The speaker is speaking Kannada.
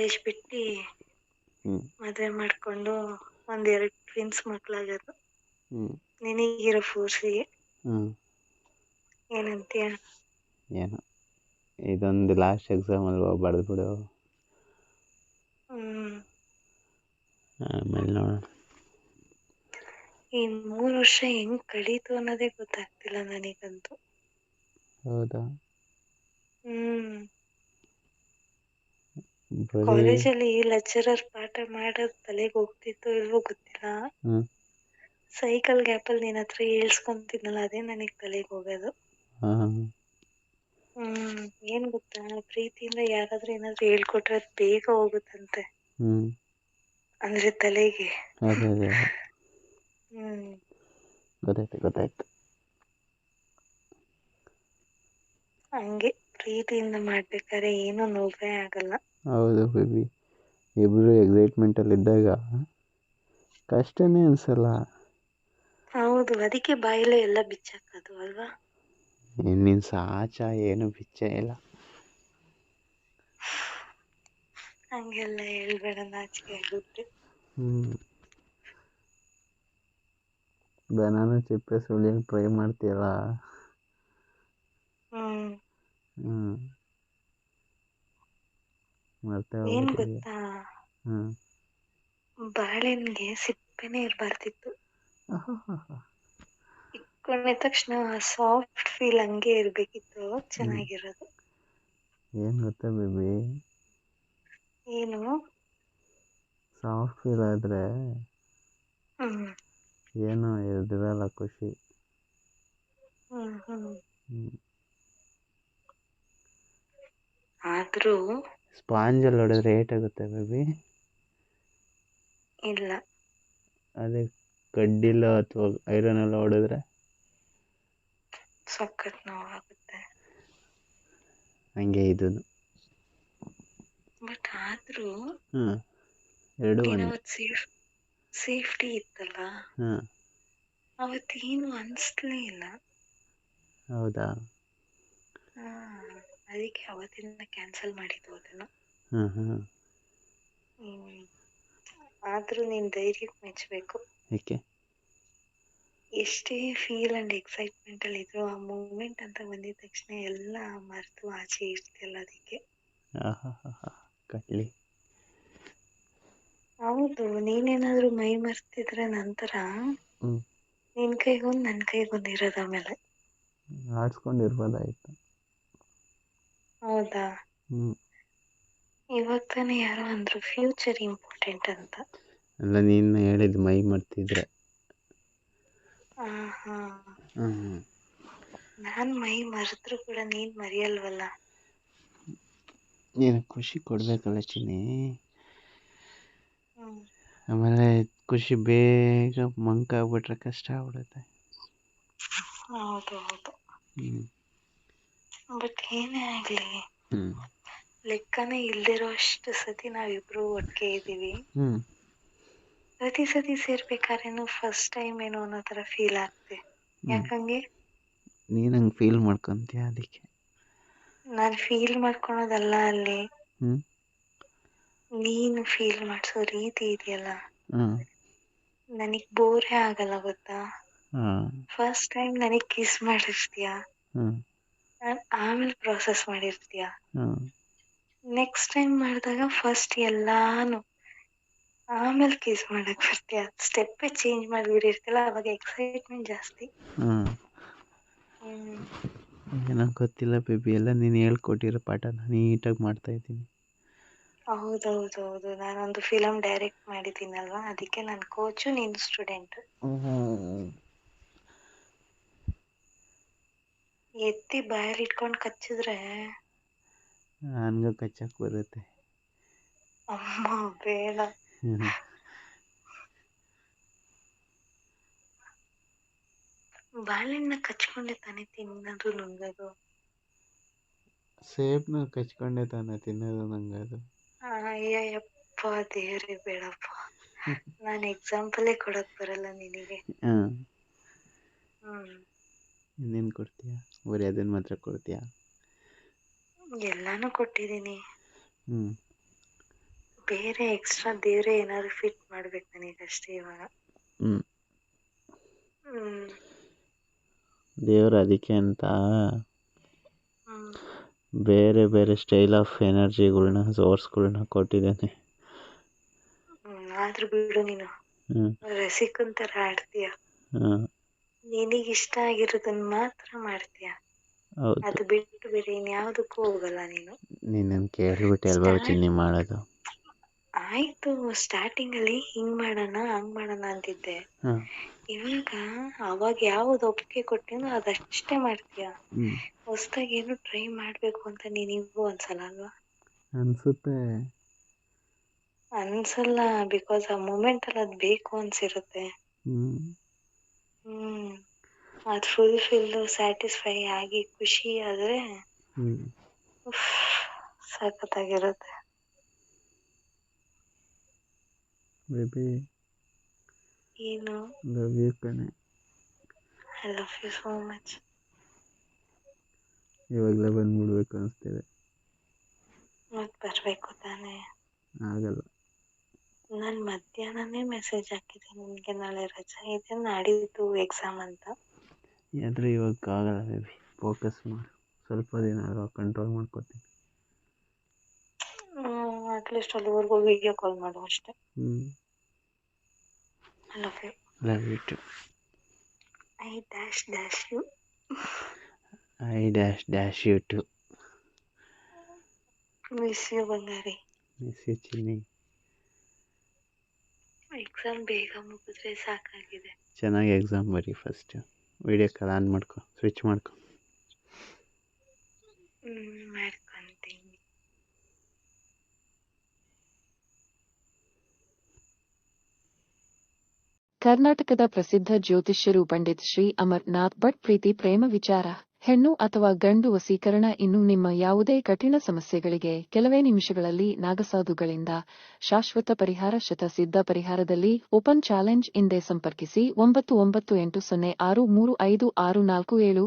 ಕಾಲೇಜ್ ಬಿಟ್ಟು ಮದ್ವೆ ಮಾಡ್ಕೊಂಡು ಒಂದೆರಡು ಟ್ವಿನ್ಸ್ ಮಕ್ಕಳಾಗೋದು ನಿನಗಿರೋ ಫೋರ್ಸಿಗೆ ಹ್ಮ್. ಏನಂತೀಯ? ಏನೋ? ಇದೊಂದು ಲಾಸ್ಟ್ ಎಕ್ಸಾಮ್ ಅಲ್ವಾ ಬರೆದ್ಬಿಡು ಹ್ಮ್. ಆಮೇಲೆ ನೋಡೋಣ. ಈ ಮೂರು ವರ್ಷ ಹೆಂಗ್ ಕಳೀತು ಅನ್ನೋದೇ ಗೊತ್ತಾಗ್ತಿಲ್ಲ ನನಗಂತೂ. ಹೌದಾ? ಹ್ಮ್. ಕಾಲೇಜಲ್ಲಿ ಲೆಕ್ಚರರ್ ಪಾಠ ಮಾಡೋದ್ ತಲೆಗೆ ಹೋಗ್ತಿತ್ತು ಇಲ್ವೋ ಗೊತ್ತಿಲ್ಲ. ಹ್ಞೂ ಸೈಕಲ್ ಗ್ಯಾಪಲ್ಲಿ ನಿನ್ನ ಹತ್ರ ಹೇಳ್ಸ್ಕೊಂತಿದ್ನಲ್ಲ ಅದೇ ನನಗ್ ತಲೆಗೆ ಹೋಗೋದು. ಹಾಂ ಹ್ಮ್ ಏನ್ ಗೊತ್ತಾ? ಪ್ರೀತಿಯಿಂದ ಯಾರಾದ್ರೂ ಏನಾದ್ರೂ ಹೇಳ್ಕೊಟ್ರೆ ಅದ್ ಬೇಗ ಹೋಗುತ್ತಂತೆ. ಅಂದ್ರೆ ತಲೆಗೆ. ಅದೇ ಅದೇ ಅದೇ. ಹ್ಮ್. ಗೊತ್ತಾಯ್ತು ಗೊತ್ತಾಯ್ತು. ಹಂಗೆ ಪ್ರೀತಿಯಿಂದ ಮಾಡ್ಬೇಕಾದ್ರೆ ಏನು ನೋವೇ ಆಗಲ್ಲ. ಹೌದು ಬೇಬಿ ಇಬ್ಬರು ಎಕ್ಸೈಟ್ಮೆಂಟಲ್ಲಿ ಇದ್ದಾಗ ಕಷ್ಟನೇ ಅನಿಸಲ್ಲ. ಹೌದು ಅದಕ್ಕೆ ಬಾಯಲ್ಲೇ ಎಲ್ಲ ಬಿಚ್ಚಾಕೋದು ಅಲ್ವಾ? ನಿನ್ನ ಸಾಚ ಏನು ಬಿಚ್ಚ ಇಲ್ಲ. ಹಂಗೆಲ್ಲ ಹೇಳ್ಬೇಡ ನಾಚಿಕೆ ಆಗುತ್ತೆ ಹ್ಞೂ ದನನ ಚಿಪ್ಪೆ ಸುಳಿಯಕ್ಕೆ ಟ್ರೈ ಮಾಡ್ತೀಯಲ್ಲ? ಹ್ಞೂ ಏನ್ ಗೊತ್ತಾ? ಬಾಳೆನ್ಗೆ ಸಿಪ್ಪೆನೆ ಇರ್ಬಾರ್ದಿತ್ತು. ಇಟ್ಕೊಂಡ ತಕ್ಷಣ ಸಾಫ್ಟ್ ಫೀಲ್ ಹಂಗೆ ಇರ್ಬೇಕಿತ್ತು ಚೆನ್ನಾಗಿರೋದು. ಏನ್ ಗೊತ್ತಾ ಬೇಬಿ? ಏನು? ಸಾಫ್ಟ್ ಫೀಲ್ ಆದ್ರೆ ಏನು ಇದಿರಲ್ಲ ಖುಷಿ. ಆದ್ರೂ ಸ್ಪಾಂಜಲ್ಲಿ ಹೊಡೆದ್ರೆ ಏಟಾಗುತ್ತೆ ಬೇಬಿ ಇಲ್ಲ. ಅದೇ ಕಡ್ಡಿಲ್ಲ ಅಥವಾ ಐರನ್ ಎಲ್ಲ ಹೊಡೆದ್ರೆ? ಸಖತ್ ನೋವಾಗುತ್ತೆ. ಹಂಗೆ ಇದು. ಬಟ್ ಆದ್ರೂ ಹಾಂ ಎರಡು ಸೇಫ್ ಸೇಫ್ಟಿ ಇತ್ತಲ್ಲ? ಹಾಂ ಅವತ್ತೇನು ಅನ್ಸ್ಲೇ ಇಲ್ಲ. ಹೌದಾ? ಹಾ ಅದಕ್ಕೆ ಅವತ್ತಿಂದ ಕ್ಯಾನ್ಸಲ್ ಮಾಡಿದ್ದು ಅದನ್ನು. ಆದ್ರೂ ನೀನ್ ಧೈರ್ಯಕ್ಕೆ ಮೆಚ್ಚಬೇಕು ಏಕೆ? ಎಷ್ಟೇ ಫೀಲ್ ಅಂಡ್ ಎಕ್ಸೈಟ್ಮೆಂಟ್ ಅಲ್ಲಿ ಇದ್ರು ಆ ಮೂಮೆಂಟ್ ಅಂತ ಬಂದಿದ ತಕ್ಷಣ ಎಲ್ಲ ಮರೆತು ಆಚೆ ಇರ್ತಿಲ್ಲ ಅದಕ್ಕೆ. ಹೌದು ನೀನೇನಾದ್ರೂ ಮೈ ಮರ್ತಿದ್ರೆ ನಂತರ ನಿನ್ ಕೈಗೊಂದು ನನ್ ಕೈಗೊಂದು ಇರೋದು ಆಮೇಲೆ. ಆಡ್ಸ್ಕೊಂಡಿರ್ಬೋದಾಯ್ತು. ಹೌದಾ? ಹ್ಮ್. ಇವಾಗ ತಾನೇ ಯಾರೋ ಅಂದ್ರು ಫ್ಯೂಚರ್ ಇಂಪಾರ್ಟೆಂಟ್ ಅಂತ. ಅಲ್ಲ ನೀನು ಹೇಳಿದ್ದು ಮೈ ಮರ್ತಿದ್ರೆ. ಆ ಹಾ. ಹ್ಞೂ ನಾನ್ ಮೈ ಮರೆತ್ರು ಕೂಡ ನೀನ್ ಮರೆಯಲ್ವಲ್ಲ? ನೀನು ಖುಷಿ ಕೊಡಬೇಕಲ್ಲ ಚಿನ್ನಿ. ಹ್ಮ್. ಆಮೇಲೆ ಖುಷಿ ಬೇಗ ಮಂಕಾಗ್ಬಿಟ್ರೆ ಕಷ್ಟ ಆಗ್ಬಿಡುತ್ತೆ. ಹೌದು ಹೌದು. ಹ್ಞೂ ಬಟ್ ಏನೇ ಆಗ್ಲಿ ಲೆಕ್ಕನೇ ಇಲ್ದಿರೋ ಅಷ್ಟು ಸತಿ ನಾವಿಬ್ರು ಒಟ್ಟಿಗೆ ಇದ್ದೀವಿ. ಪ್ರತಿ ಸತಿ ಸೇರ್ಬೇಕಾದ್ರೇನು ಫಸ್ಟ್ ಟೈಮ್ ಏನೋ ಅನ್ನೋ ತರ ಫೀಲ್ ಆಗ್ತೆ ಯಾಕಂಗೆ ನೀನು ಹಂಗ್ ಫೀಲ್ ಮಾಡ್ಕೊಂತೀಯ ಅದಕ್ಕೆ? ನಾನು ಫೀಲ್ ಮಾಡ್ಕೊಳೋದಲ್ಲ ಅಲ್ಲಿ. ನೀನು ಫೀಲ್ ಮಾಡಿಸೋ ರೀತಿ ಇದೆಯಲ್ಲ. ನನಿಗ್ ಬೋರೇ ಆಗಲ್ಲ ಗೊತ್ತಾ? ಫಸ್ಟ್ ಟೈಮ್ ನನಗ್ ಕಿಸ್ ಮಾಡಿಸ್ತೀಯಾ? ಆಮೇಲೆ ಪ್ರೋಸೆಸ್ ಮಾಡಿರ್ತೀಯ? ನೆಕ್ಸ್ಟ್ ಟೈಮ್ ಮಾಡಿದಾಗ ಫಸ್ಟ್ ಎಲ್ಲಾನು ಆಮೇಲೆ ಕಿಸ್ ಮಾಡಕ್ ಬರ್ತೀಯ? ಸ್ಟೆಪ್ಪೇ ಚೇಂಜ್ ಮಾಡಿಬಿಟ್ಟಿರ್ತಿಲ್ಲ ಅವಾಗ ಎಕ್ಸೈಟ್ಮೆಂಟ್ ಜಾಸ್ತಿ. ಹ್ಮ್. ಏನೋ ಗೊತ್ತಿಲ್ಲ ಬೇಬಿ ಎಲ್ಲ ನೀನು ಹೇಳ್ಕೊಟ್ಟಿರೋ ಪಾಠ ನೀಟಾಗಿ ಮಾಡ್ತಾ ಇದ್ದೀನಿ. ಹೌದೌದೌದು ನಾನೊಂದು ಫಿಲಮ್ ಡೈರೆಕ್ಟ್ ಮಾಡಿದ್ದೀನಲ್ವಾ? ಅದಕ್ಕೆ ನಾನು ಕೋಚು ನೀನು ಸ್ಟೂಡೆಂಟ್ ಎತ್ತಿ ಬಾಯಲ್ಲಿ ಇಟ್ಕೊಂಡು ಕಚ್ಚಿದ್ರೆ ನನಗೂ ಕಚ್ಚಕ್ಕೆ ಬರುತ್ತೆ. ಅಮ್ಮ ಬೇಡ. ಬಾಳೆಹಣ್ಣ ಕಚ್ಕೊಂಡೆ ತಾನೇ ತಿನ್ನೋದು ನುಂಗೋದು. ಸೇಬ್ನ ಕಚ್ಕೊಂಡೆ ತಾನೇ ತಿನ್ನೋದು ನಂಗದು. ಅಯ್ಯಪ್ಪ ದೇವ್ರಿ ಬೇಡಪ್ಪ. ನಾನು ಎಕ್ಸಾಂಪಲೇ ಕೊಡಕ್ ಬರಲ್ಲ ನಿನಗೆ. ಹ್ಮ್. ಇನ್ನೇನು ಕೊಡ್ತೀಯಾ? ಬರೀ ಅದನ್ನು ಮಾತ್ರ ಕೊಡ್ತೀಯಾ? ಎಲ್ಲಾನು ಕೊಟ್ಟಿದ್ದೀನಿ. ಹ್ಞೂ ಬೇರೆ ಎಕ್ಸ್ಟ್ರಾ ದೇವ್ರೆ ಏನಾದ್ರು ಫಿಟ್ ಮಾಡ್ಬೇಕು ನನಗಷ್ಟೇ ಇವಾಗ. ಹ್ಞೂ ಹ್ಮ್. ದೇವರು ಅದಕ್ಕೆ ಅಂತ. ಹ್ಮ್. ಬೇರೆ ಬೇರೆ ಸ್ಟೈಲ್ ಆಫ್ ಎನರ್ಜಿಗಳ್ನ ಸೋರ್ಸ್ಗಳ್ನ ಕೊಟ್ಟಿದ್ದಾನೆ. ಹ್ಮ್ ಆದ್ರೂ ಬಿಡು ನೀನು. ಹ್ಞೂ ರಸಿಕನ್ ತರ ಆಡ್ತೀಯ. ಹಾಂ ನಿನಗಿಷ್ಟ ಆಗಿರೋದನ್ನ ಮಾತ್ರ ಮಾಡ್ತೀಯ? ಹೌದು. ಅದು ಬಿಟ್ಟು ಬೇರೆ ಇನ್ಯಾವುದಕ್ಕೂ ಹೋಗಲ್ಲ ನೀನು. ಕೇಳ್ಬಿಟ್ಟು ಅಲ್ವಾ Start- ಚಿನ್ನಿ ಮಾಡೋದು. ಆಯ್ತು ಸ್ಟಾರ್ಟಿಂಗ್ ಅಲ್ಲಿ ಹಿಂಗ್ ಮಾಡೋಣ ಹಂಗ್ ಮಾಡೋಣ ಅಂತಿದ್ದೆ. ಹಾಂ. ಇವಾಗ ಅವಾಗ ಯಾವ್ದು ಒಪ್ಪಿಗೆ ಕೊಟ್ಟಿನೋ ಅದಷ್ಟೇ ಮಾಡ್ತೀಯ. ಹ್ಞೂ ಹೊಸ್ದಾಗಿ ಏನು ಟ್ರೈ ಮಾಡ್ಬೇಕು ಅಂತ ನಿನಗೂ ಅನ್ಸಲ್ಲ ಅಲ್ವಾ? ಅನ್ಸುತ್ತೆ. ಅನ್ಸಲ್ಲ ಬಿಕಾಸ್ ಆ ಮೂಮೆಂಟ್ ಅಲ್ಲಿ ಅದ್ ಬೇಕು ಅನ್ಸಿರುತ್ತೆ. ಹ್ಞೂ ಹ್ಮ್ ಅದ್ ಫುಲ್ ಫಿಲ್ ಸ್ಯಾಟಿಸ್ಫೈ ಆಗಿ ಖುಷಿ ಆದ್ರೆ ಹ್ಞೂ ಉಫ್, ಸಖತ್ತಾಗಿರುತ್ತೆ ಬೇಬಿ ಏನು ಲವ್ ಯು ಕಣೆ I love you so much ಇವಾಗಲೇ ಬಂದ್ಬಿಡ್ಬೇಕು ಅನಿಸ್ತಿದೆ ಮತ್ ಬರ್ಬೇಕು ತಾನೇ ಆಗಲ್ಲ ನಾನ್ ಮಧ್ಯಾಹ್ನನೇ ಮೆಸೇಜ್ ಹಾಕಿದೆ ನಿಮಗೆ ನಾಳೆ ರಜೆ ಇದೆ ನಾಡಿದ್ದು ಎಕ್ಸಾಮ್ ಅಂತ. ಆದರೆ ಇವಾಗ ಆಗಲ್ಲ ಬೇಬಿ ಫೋಕಸ್ ಮಾಡು. ಸ್ವಲ್ಪ ದಿನ ಕಂಟ್ರೋಲ್ ಮಾಡ್ಕೊತೀನಿ. ಅಟ್ಲೀಸ್ಟ್ ಅಲ್ಲಿವರೆಗೂ ವಿಡಿಯೋ ಕಾಲ್ ಮಾಡು ಅಷ್ಟೇ. ಹ್ಞೂ love you love you too I dash dash you I dash dash you too miss you Bangari miss you ಚಿನ್ನಿ ಎಕ್ಸಾಮ್ ಬೇಗ ಮುಗಿದ್ರೆ ಸಾಕಾಗಿದೆ. ಚೆನ್ನಾಗಿ ಎಕ್ಸಾಮ್ ಬರಿ ಫಸ್ಟು ವಿಡಿಯೋ ಕಾಲ್ ಆನ್ ಮಾಡ್ಕೊ ಸ್ವಿಚ್ ಮಾಡ್ಕೊ. ಹ್ಮ್ ಮಾಡ್ಕೊಂತೀನಿ. ಕರ್ನಾಟಕದ ಪ್ರಸಿದ್ಧ ಜ್ಯೋತಿಷ್ಯರು ಪಂಡಿತ್ ಶ್ರೀ ಅಮರ್ನಾಥ್ ಭಟ್ ಪ್ರೀತಿ ಪ್ರೇಮ ವಿಚಾರ. ಹೆಣ್ಣು ಅಥವಾ ಗಂಡು ವಸೀಕರಣ ಇನ್ನು ನಿಮ್ಮ ಯಾವುದೇ ಕಠಿಣ ಸಮಸ್ಯೆಗಳಿಗೆ ಕೆಲವೇ ನಿಮಿಷಗಳಲ್ಲಿ ನಾಗಸಾಧುಗಳಿಂದ ಶಾಶ್ವತ ಪರಿಹಾರ ಶತಸಿದ್ಧ ಪರಿಹಾರದಲ್ಲಿ ಓಪನ್ ಚಾಲೆಂಜ್ ಹಿಂದೆ ಸಂಪರ್ಕಿಸಿ ಒಂಬತ್ತು ಒಂಬತ್ತು ಎಂಟು ಸೊನ್ನೆ ಆರು ಮೂರು ಐದು ಆರು ನಾಲ್ಕು ಏಳು